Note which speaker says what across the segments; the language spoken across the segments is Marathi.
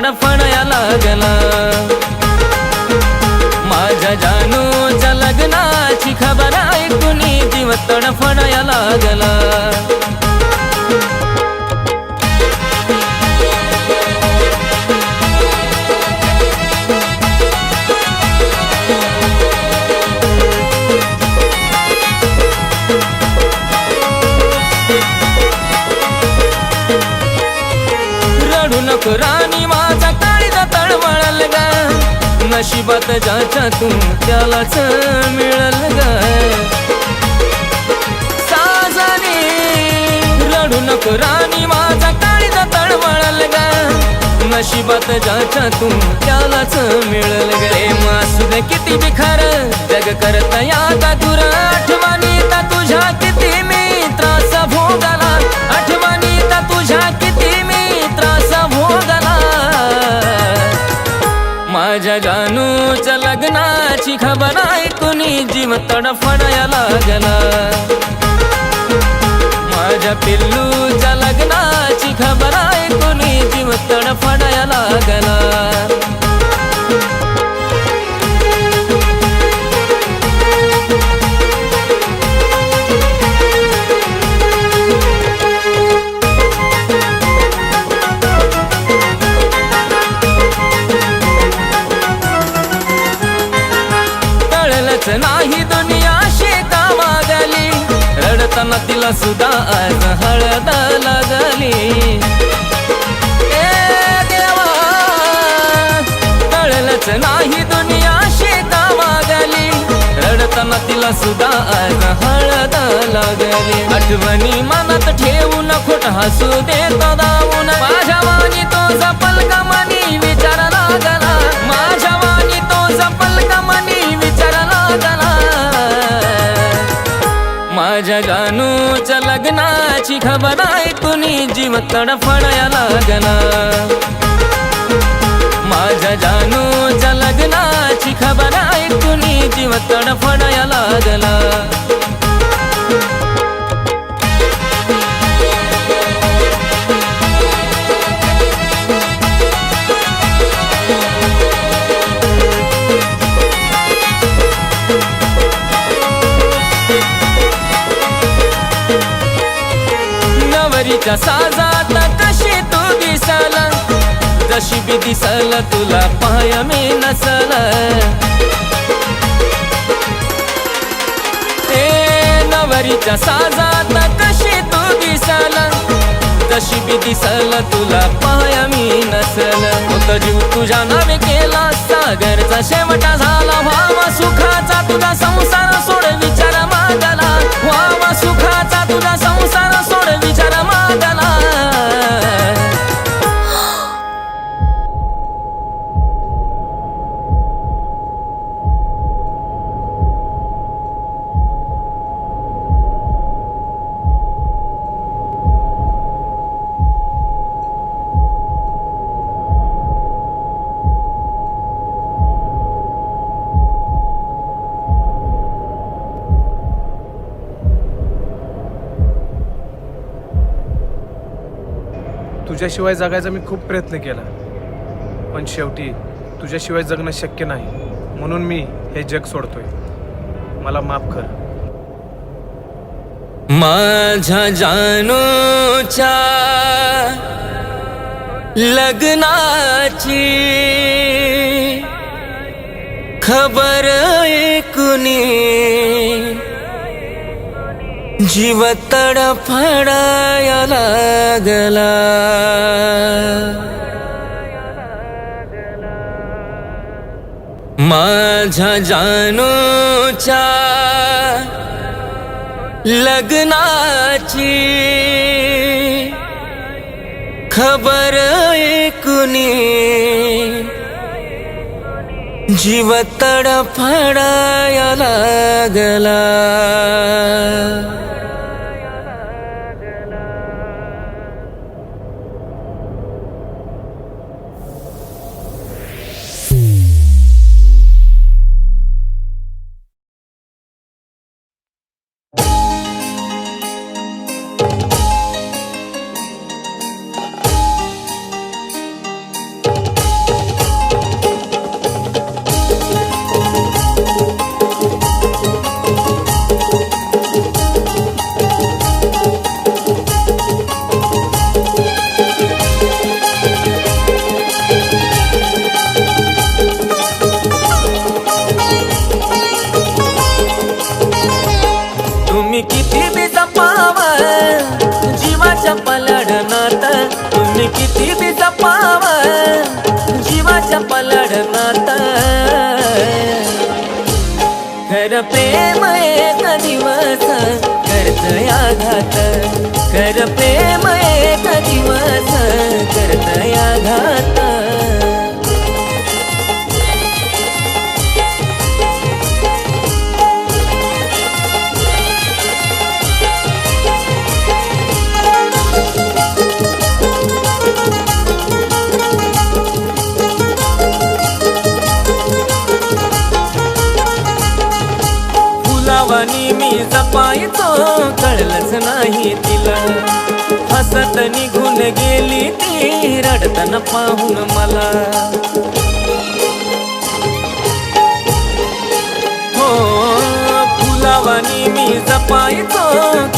Speaker 1: जीव लागला. माझ्या जानूच्या लग्नाची खबर ऐकून जीव तडफडाया लागला. नशिबात ज्याच्या तू त्यालाच मिळल ग साजनी रडू नको राणी माझा काळीचा तळमळल ग नशिबात ज्याच्या तू त्यालाच मिळल ग रे मासुद किती बिखार जग करता या का दूर आठवणी तुझ्या किती मी त्रास भोगाला लग्नाची खबर ऐकून जीव तडफडाया लागला माझ्या पिल्लूच्या लग्नाची खबर आहे सुद्धा आज हळद लागली. आठवणी मनात ठेवून खोट हसू दे दावून माझ्या वाणी तो जपल का विचार लागला. माझ्या वाणी तो जपल का विचार लागला. माझ्या जानूच्या लग्नाची खबर ऐकून जीव तडफडाया लागला. माझ्या जानूच्या लग्नाची खबर ऐकून जीव तडफडाया लागला नवरीच्या साजात कशी तू दिसला? जशी बी दिसल तुला पाय मी नसल. ए नवरीच्या साजात कशी तू दिसल? जशी बी दिसल तुला पाय मी नसल. होत जीव तुझ्या नावे केला सागरचा शेवटा झाला. भावा सुखाचा तुझा संसार सोडवी
Speaker 2: तुझ्याशिवाय जगायचा मी खूप प्रयत्न केला. पण शेवटी तुझ्याशिवाय जगणं शक्य नाही. म्हणून मी हे जग सोडतोय. मला माफ कर.
Speaker 1: माझ्या जानूच्या लग्नाची खबर ऐकुनी जीव तडफडाया लागला. माझ्या जानूच्या लग्नाची खबर ऐकुनी जीव तडफडाया लागला. तुम्ही किती बी जपाव जीवाच्या पलट नात कर प्रेम एक दिवस करत आघात. कर प्रेम एक दिवस करतय आघात. आणि मी जपायचो कळलंच नाही तिला. हसत निघून गेली ती रडताना पाहून मला. हो फुलावानी मी जपायचो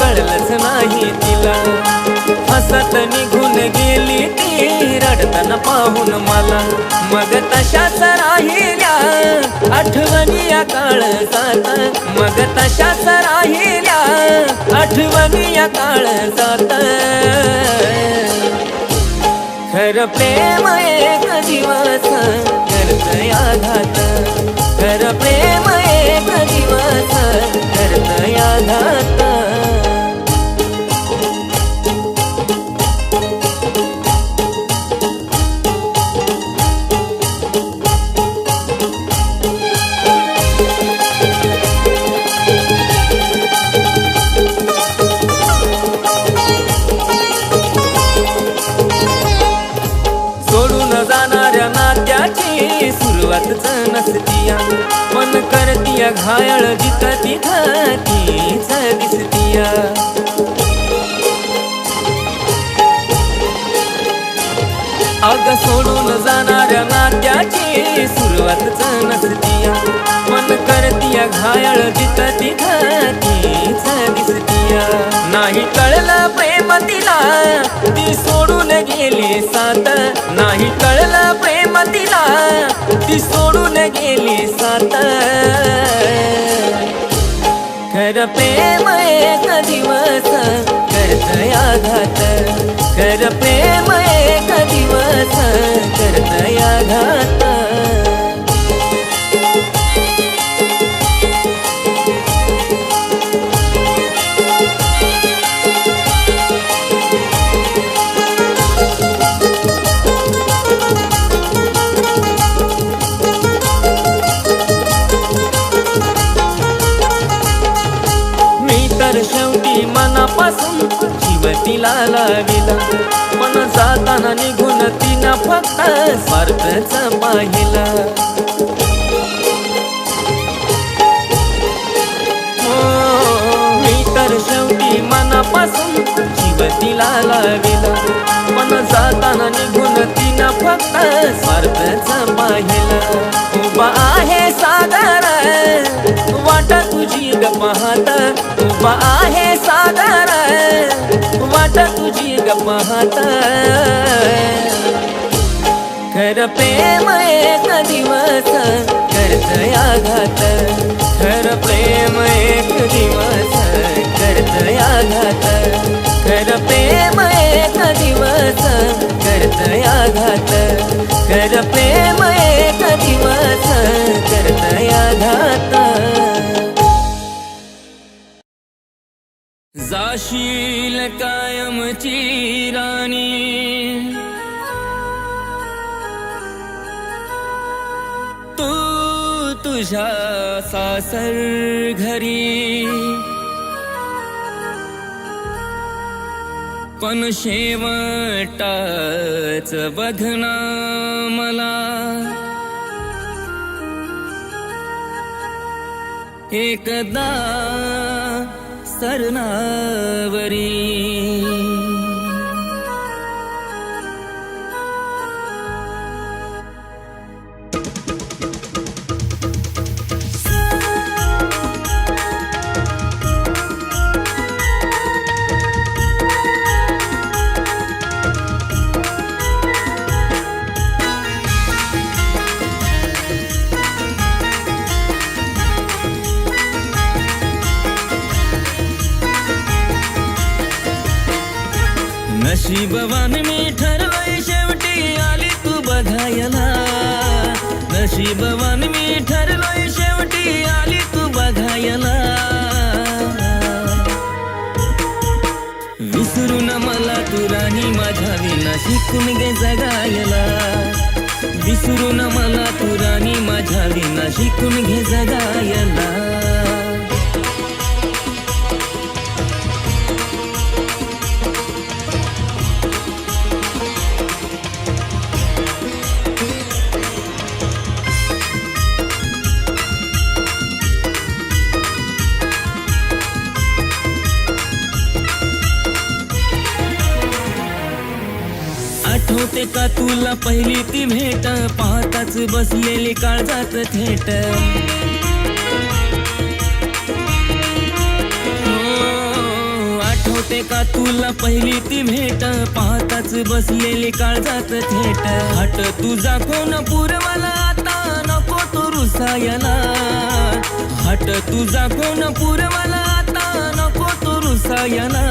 Speaker 1: कळलंच नाही तिला. दिवसात निघून गेली ती. रडताना पाहून मला मग तशाच राहिल्या. आठवणी या काळ जात. मग तशाच राहिल्या. आठवणी या काळ जात. खर प्रेम एक दिवस करतय आघात. खर प्रेम एक दिवस करतय आघात. सुरुवातच नसतीया मन करतीया घायल जित तिथं तीच दिसतीया. अग सोडून जाणाऱ्या नात्याची सुरुवातच नसतिया. मन करतिया घायल जित तिथं तीच दिसतीया. नाही कळलं प्रेम तिला ती सोडून गेली सात नाही कळलं प्रेम तिला ती सोडून गेली सात खर प्रेम एक दिवस करतय आघात खर प्रेम एक दिवस करतय आघात तिला लाविला. मन जाताना निघून तिनं फक्त स्वार्थच पाहिला. हो, मी तर शेवटी मनापासून जीव तिला लाविला. मन जाताना निघून तिनं फक्त स्वार्थच पाहिला. उभा आहे सागर वाट तुझी ग पाहत उभा आहे सागर वाट तुझी ग कर प्रेम एक दिवस करतय आघात असशील कायमची राणी. तू तुझ्या सासर घरी. पण शेवटाच बघना मला. एकदा சரணாவரே. नशीबवान मी ठरवय शेवटी आली तू बघायला नशीबवान मी ठरवय शेवटी आली तू बघायला विसरून मला तू राणी माझ्या विना शिकून गे जगायला विसरून मला तू राणी माझ्या विना शिकून घे जगायला आठवते का तुला पहिली ती भेट? पाहताच बसलेली काळजात थेट. आठवते का तुला पहिली ती भेट? पाहताच बसलेली काळजात थेट. हट तुझा कोण पुरवाला आता नको तो रुसायला. हट तुझा कोण पुरवाला आता नको तो रुसायला.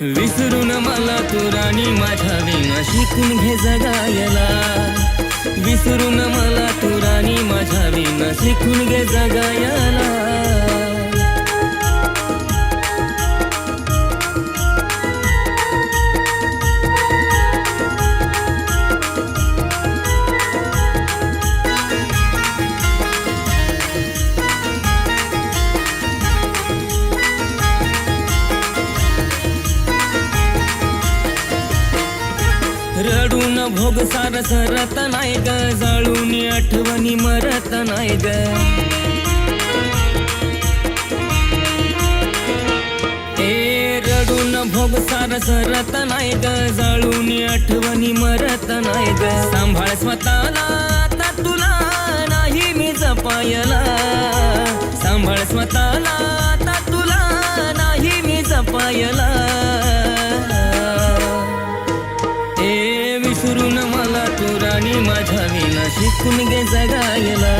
Speaker 1: विसरून मला तू राणी माझ्या विना शिकून घे जगायला. विसरून मला तू राणी माझ्या विना शिकून घे जगायला. भोग सार सरत नाही ग जळून आठवणी मरत नाही ग. रडून भोग सार सरत नाही ग जळून आठवणी मरत नाही ग. सांभाळ स्वतःला आता तुला नाही मी जपायला. सांभाळ स्वतःला आता तुला नाही मी जपायला. शिकून गे जगायला.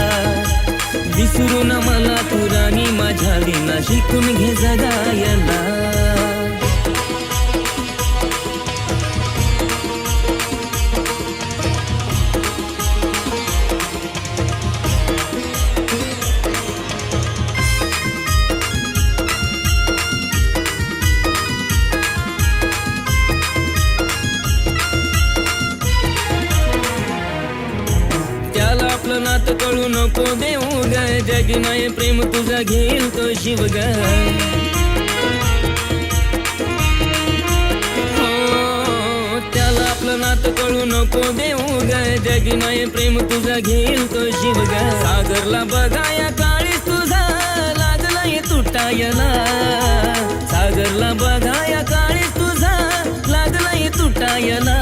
Speaker 1: विसरून मला तू राणी माझ्या विना शिकून घे जगायला. नातं कळू नको देऊ ग. जगी नाही प्रेम तुझा घेईल तो शिव ग. हो, त्याला आपलं नातं कळू नको देऊ ग. जगी नाही प्रेम तुझा घेईल तो शिव ग. सागरला बघाया काळीस तुझा लागलाय तुटायला. सागरला बघाया काळीस तुझा लागलाय तुटायला.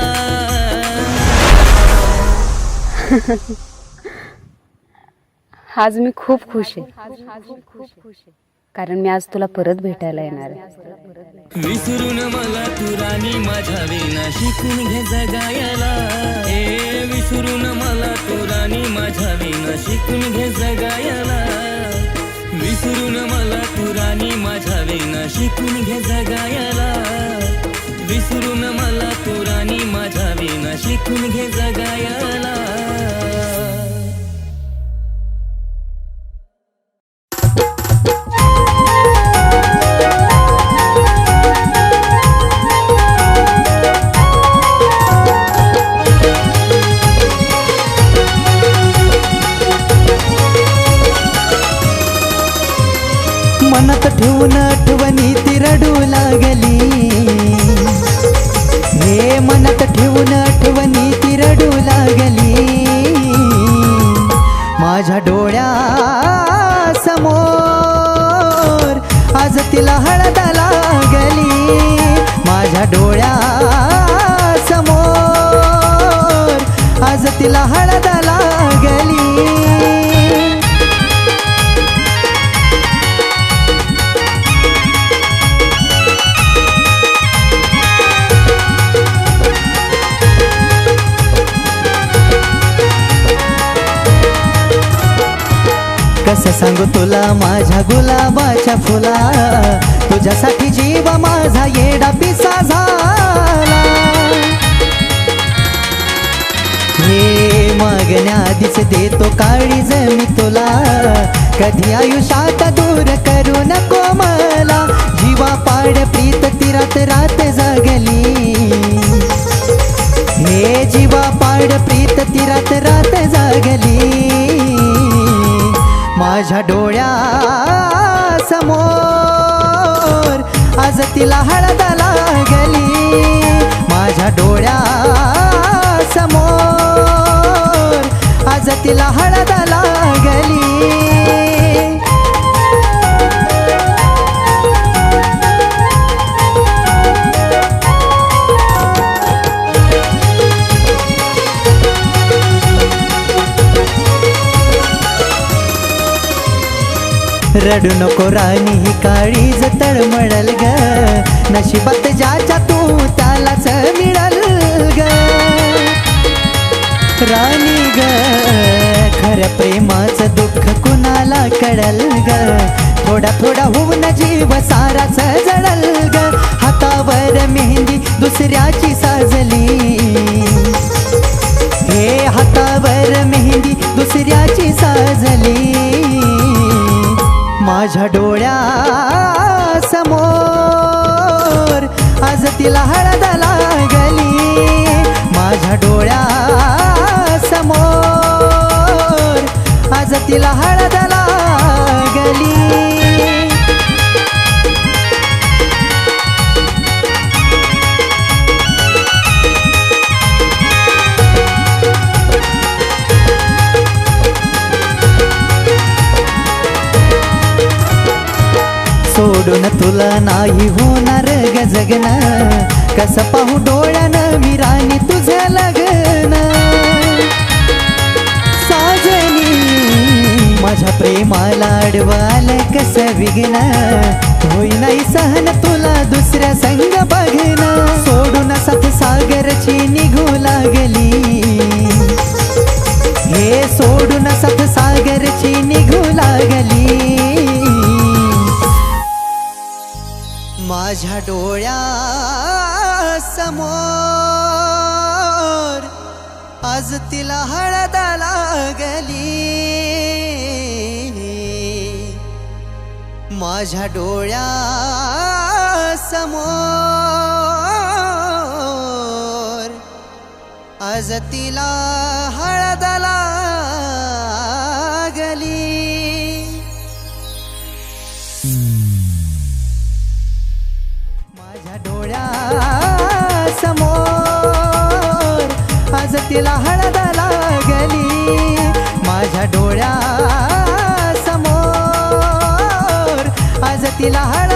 Speaker 3: आज मी खूप खुश आहे. कारण मी आज तुला परत भेटायला येणार आहे.
Speaker 1: विसरून मला तू राणी माझ्या विना शिकून घे जगायला. ए विसरून मला तू राणी माझ्या विना शिकून घे जगायला. विसरून मला तू राणी माझ्या विना शिकून घे जगायला. विसरून मला तू राणी माझ्या विना शिकून घे जगायला.
Speaker 4: सांगू तुला माझ्या गुलाबाच्या फुला तुझ्यासाठी जीव माझा येडा पिसा झाला. हे मागण्या आधीच देतो काळी जमी तुला. कधी आयुष्यात दूर करू नको मला. जीवा पाड प्रीत तिरात रात जागली. रडू नको राणी ही जतळ तळमळल ग. नशिबात ज्याच्या तू त्यालाच मिळल ग. राणी ग खरं प्रेमाचं दुःख कुणाला कळल ग? थोडा थोडा होऊन जीव साराच जळल ग. हातावर मेहंदी दुसऱ्याची साजली. हे हातावर मेहंदी दुसऱ्याची साजली. माझ्या डोळ्या समोर आज तिला हळद लागली माझ्या डोळ्या समोर आज तिला हळद सोडून तुला नाही होणार ग जगन कस पाहू डोळ्यानं मी राणी तुझं साजनी माझ्या प्रेमाला अडवाल कस विघ्न. होई नाही सहन तुला दुसऱ्या संग बघन. सोडून साथ सागरची निघू लागली. माझ्या डोळ्या समोर आज तिला हळद लागली. माझ्या डोळ्या समोर आज तिला हळद समोर. आज तिला हळद लागली माझ्या डोळ्या समोर आज तिला हळद